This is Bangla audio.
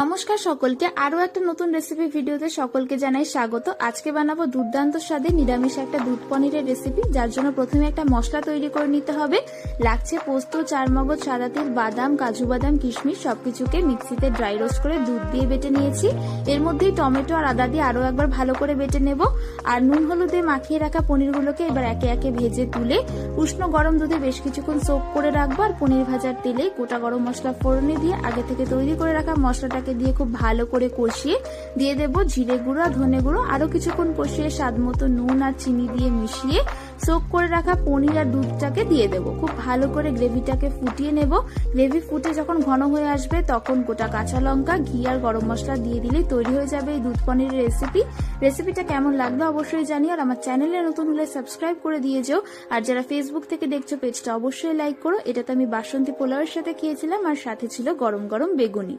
নমস্কার সকলকে। আরও একটা নতুন রেসিপি ভিডিওতে সকলকে জানাই স্বাগত। আজকে বানাবো দুর্দান্ত স্বাদে নিরামিষ একটা দুধ পনিরের রেসিপি যার জন্য প্রথমে একটা মশলা তৈরি করে নিতে হবে। লাগছে পোস্ত, চারমগজ সাদা তিল বাদাম, কাজু বাদাম, কিশমিশ, সবকিছুকে মিক্সিতে ড্রাই রোস্ট করে দুধ দিয়ে বেটে নিয়েছি। এর মধ্যেই টমেটো আর আদা দিয়ে আরও একবার ভালো করে বেটে নেব। আর নুন হলুদে মাখিয়ে রাখা পনিরগুলোকে এবার একে একে ভেজে তুলে উষ্ণ গরম দুধে বেশ কিছুক্ষণ সোপ করে রাখব। আর পনির ভাজার তেলে গোটা গরম মশলা ফোড়নে দিয়ে আগে থেকে তৈরি করে রাখা মশলাটাকে দিয়ে খুব ভালো করে কষিয়ে দিয়ে দেবো জিরে গুঁড়ো আর ধনে গুঁড়ো, আরও কিছুক্ষণ কষিয়ে স্বাদ মতো নুন আর চিনি দিয়ে মিশিয়ে সোক করে রাখা পনির আর দুধটাকে দিয়ে দেবো। খুব ভালো করে গ্রেভিটাকে ফুটিয়ে নেব। গ্রেভি ফুটে যখন ঘন হয়ে আসবে তখন গোটা কাঁচা লঙ্কা, ঘি আর গরম মশলা দিয়ে দিলেই তৈরি হয়ে যাবে এই দুধ পনিরের রেসিপি রেসিপিটা কেমন লাগল অবশ্যই জানিও আর আমার চ্যানেলে নতুন হলে সাবস্ক্রাইব করে দিয়ে যেও। আর যারা ফেসবুক থেকে দেখছ পেজটা অবশ্যই লাইক করো। এটাতে আমি বাসন্তী পোলাওয়ের সাথে খেয়েছিলাম আর সাথে ছিল গরম গরম বেগুনি।